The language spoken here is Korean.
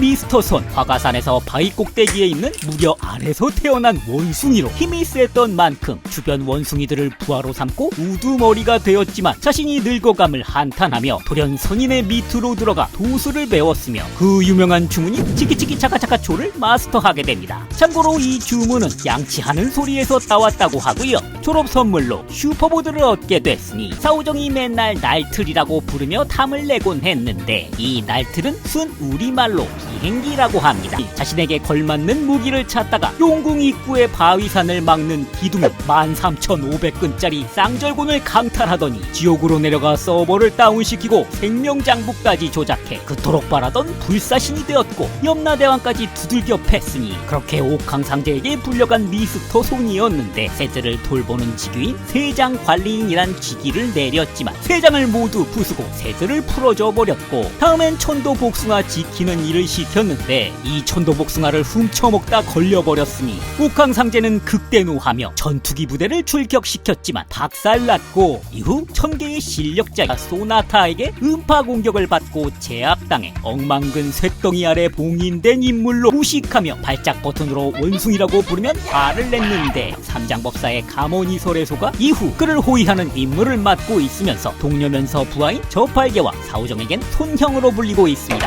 미스터 손 화가산에서 바위 꼭대기에 있는 무려 아래서 태어난 원숭이로 힘이 셌던 만큼 주변 원숭이들을 부하로 삼고 우두머리가 되었지만 자신이 늙어감을 한탄하며 돌연 선인의 밑으로 들어가 도수를 배웠으며 그 유명한 주문인 치키치키 차카차카초를 마스터하게 됩니다. 참고로 이 주문은 양치하는 소리에서 따왔다고 하고요. 졸업 선물로 슈퍼보드를 얻게 됐으니 사우정이 맨날 날틀이라고 부르며 탐을 내곤 했는데 이 날틀은 순 우리말로 비행기라고 합니다. 자신에게 걸맞는 무기를 찾다가 용궁 입구의 바위산을 막는 기둥 13,500근짜리 쌍절곤을 강탈하더니 지옥으로 내려가 서버를 다운시키고 생명장부까지 조작해 그토록 바라던 불사신이 되었고 염라대왕까지 두들겨 팼으니 그렇게 옥황상제에게 불려간 미스터 손이었는데 세제를 돌보는 직위인 세장 관리인이란 직위를 내렸지만 세장을 모두 부수고 세제를 풀어줘 버렸고 다음엔 천도 복숭아 지키는 일을 시 켰는데 이 천도복숭아를 훔쳐먹다 걸려버렸으니 옥황상제는 극대노하며 전투기 부대를 출격시켰지만 박살났고 이후 천개의 실력자 소나타에게 음파 공격을 받고 제압당해 엉망근 쇳덩이 아래 봉인된 인물로 무식하며 발작 버튼으로 원숭이라고 부르면 화를 냈는데 삼장법사의 가모니설에 속아 이후 그를 호위하는 임무를 맡고 있으면서 동료면서 부하인 저팔계와 사우정에겐 손형으로 불리고 있습니다.